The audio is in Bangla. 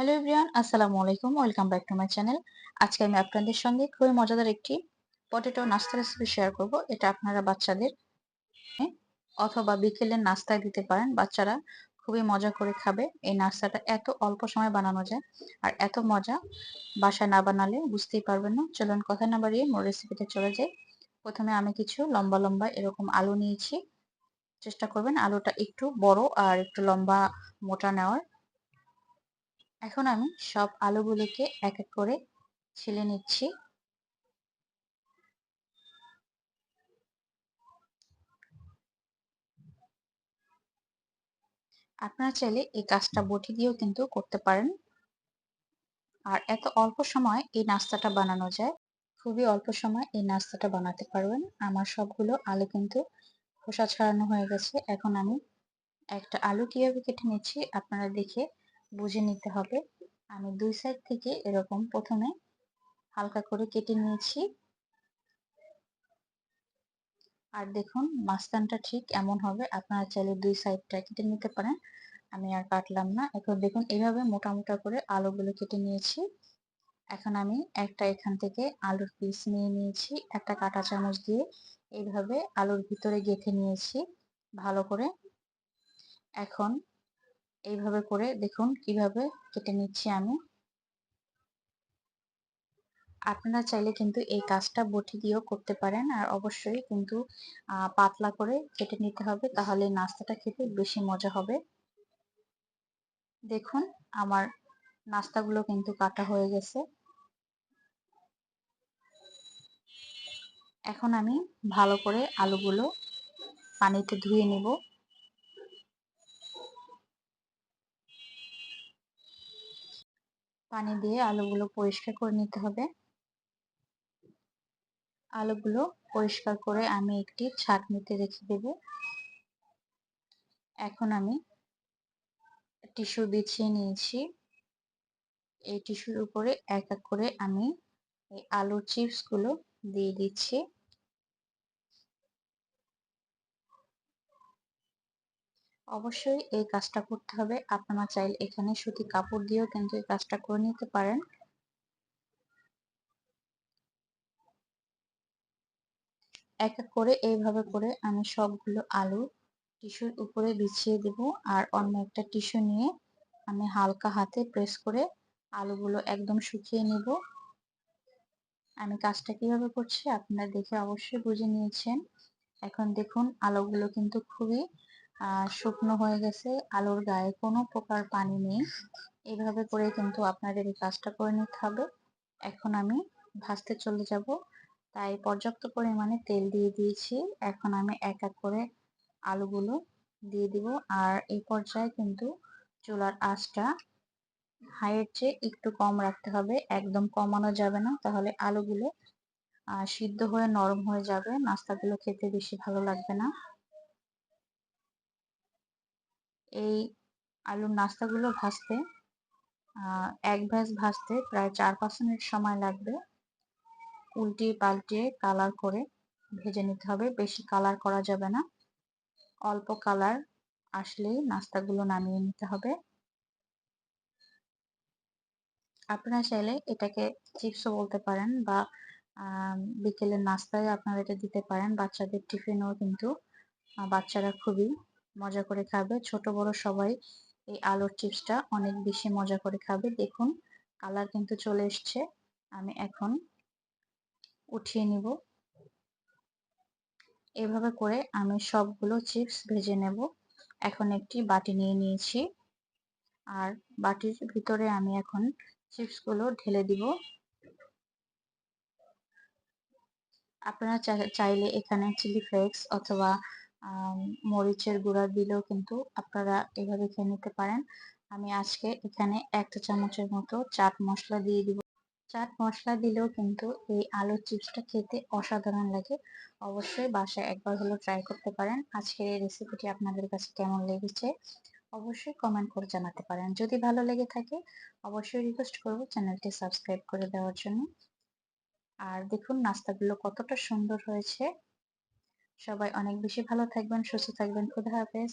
হ্যালো এভরিওয়ান আসসালামু আলাইকুম welcome back to my channel আজকে আমি আপনাদের সঙ্গে খুবই মজাদার একটি পটেটো নাস্তা রেসিপি শেয়ার করব। এটা আপনারা বাচ্চাদের অথবা বিকেলের নাস্তায় দিতে পারেন। বাচ্চারা খুবই মজা করে খাবে। এই নাস্তাটা এত অল্প সময় বানানো যায় আর এত মজা বাসায় না বানালে বুঝতেই পারবেন না। চলুন কথা না বাড়িয়ে মোর রেসিপিতে চলে যাই। প্রথমে আমি কিছু লম্বা লম্বা এরকম আলু নিয়েছি। চেষ্টা করবেন আলুটা একটু বড় আর একটু লম্বা মোটা নেওয়ার। এখন আমি সব আলুগুলোকে এক এক করে ছিলে নিচ্ছি। আপনারা চাইলে এই কাজটা বটি দিয়েও কিন্তু করতে পারেন। আর এত অল্প সময় এই নাস্তাটা বানানো যায়, খুবই অল্প সময় এই নাস্তাটা বানাতে পারবেন। আমার সবগুলো আলু কিন্তু খোসা ছাড়ানো হয়ে গেছে। এখন আমি একটা আলু কীভাবে কেটে নিচ্ছি আপনারা দেখে বুঝে নিতে হবে। আমি দুই সাইড থেকে এরকম প্রথমে হালকা করে কেটে নিয়েছি। আর দেখুন, মাঝখানটা ঠিক এমন হবে। আপনারা চাইলে দুই সাইডটা কেটে নিতে পারেন। আমি আর কাটলাম না। এখন দেখুন এইভাবে মোটা করে আলুগুলো কেটে নিয়েছি। এখন আমি একটা এখান থেকে আলুর পিস নিয়ে নিয়েছি। একটা কাঁটা চামচ দিয়ে এইভাবে আলুর ভিতরে গেঁথে নিয়েছি। ভালো করে। এখন এইভাবে করে দেখুন কীভাবে কেটে নিচ্ছি আমি। আপনারা চাইলে কিন্তু এই কাজটা বটি দিয়েও করতে পারেন আর অবশ্যই কিন্তু পাতলা করে কেটে নিতে হবে তাহলে নাস্তাটা খেতে বেশি মজা হবে। দেখুন আমার নাস্তাগুলো কিন্তু কাটা হয়ে গেছে। এখন আমি ভালো করে আলুগুলো পানিতে ধুয়ে নেব। পানি দিয়ে আলুগুলো পরিষ্কার করে নিতে হবে। আলুগুলো পরিষ্কার করে আমি একটি ছাঁকনিতে রেখে দেব। এখন আমি টিস্যু বিছিয়ে নিয়েছি। এই টিস্যুর উপরে এক এক করে আমি এই আলুর চিপসগুলো দিয়ে দিচ্ছি। অবশ্যই এই কাজটা করতে হবে। আপনারা চাইলে এখানে সুতি কাপড় দিয়েও কিন্তু এই কাজটা করে নিতে পারেন। এক এক করে এইভাবে করে আমি সবগুলো আলু টিস্যুর উপরে বিছিয়ে দেব আর অন্য একটা টিস্যু নিয়ে আমি হালকা হাতে প্রেস করে আলুগুলো একদম শুকিয়ে নেব। আমি কাজটা কীভাবে করছি আপনারা দেখে অবশ্যই বুঝে নিয়েছেন। এখন দেখুন আলুগুলো কিন্তু খুবই শুকনো হয়ে গেছে, আলুর গায়ে কোনো প্রকার পানি নেই। এইভাবে করে কিন্তু আপনাদের এই কাজটা করে নিতে হবে। এখন আমি ভাজতে চলে যাব। তাই পর্যাপ্ত পরিমাণে তেল দিয়ে দিয়েছি। এখন আমি এক এক করে আলুগুলো দিয়ে দিব। আর এই পর্যায়ে কিন্তু চুলার আঁচটা হাইয়ের চেয়ে একটু কম রাখতে হবে। একদম কমানো যাবে না। তাহলে আলুগুলো সিদ্ধ হয়ে নরম হয়ে যাবে। নাস্তাগুলো খেতে বেশি ভালো লাগবে না। এই আলুর নাস্তাগুলো ভাজতে এক ভ্যাস ভাজতে প্রায় চার পাঁচ মিনিট সময় লাগবে। উল্টিয়ে পাল্টিয়ে কালার করে ভেজে নিতে হবে। বেশি কালার করা যাবে না। অল্প কালার আসলেই নাস্তাগুলো নামিয়ে নিতে হবে। আপনারা চাইলে এটাকে চিপসও বলতে পারেন বা বিকেলের নাস্তায় আপনারা এটা দিতে পারেন। বাচ্চাদের টিফিনও কিন্তু বাচ্চারা খুবই মজা করে খাবে। ছোট, বড় সবাই এই আলুর চিপসটা অনেক বেশি মজা করে খাবে। দেখুন, কালার কিন্তু চলে এসছে। আমি এখন উঠিয়ে নিব। এভাবে করে আমি সবগুলো চিপস ভেজে নেব। এখন একটি বাটি নিয়ে নিয়েছি। আর বাটির ভিতরে আমি এখন চিপসগুলো ঢেলে দিব। আপনারা চাইলে এখানে চিলি ফ্লেক্স অথবা মরিচের গুঁড়া দিলেও কিন্তু আপনারা এভাবে খেয়ে নিতে পারেন। আমি আজকে এখানে একটা চামচের মতো চাট মশলা দিয়ে দিব। চাট মশলা দিলেও কিন্তু এই আলুর চিপসটা খেতে অসাধারণ লাগে। অবশ্যই বাসায় একবার হলো ট্রাই করতে পারেন। আজকের এই রেসিপিটি আপনাদের কাছে কেমন লেগেছে? অবশ্যই কমেন্ট করে জানাতে পারেন। যদি ভালো লেগে থাকে, অবশ্যই রিকোয়েস্ট করব চ্যানেলটি সাবস্ক্রাইব করে দেওয়ার জন্য। আর দেখুন, নাস্তাগুলো কতটা সুন্দর হয়েছে। সবাই অনেক বেশি ভালো থাকবেন সুস্থ থাকবেন। খুদা হাফেজ।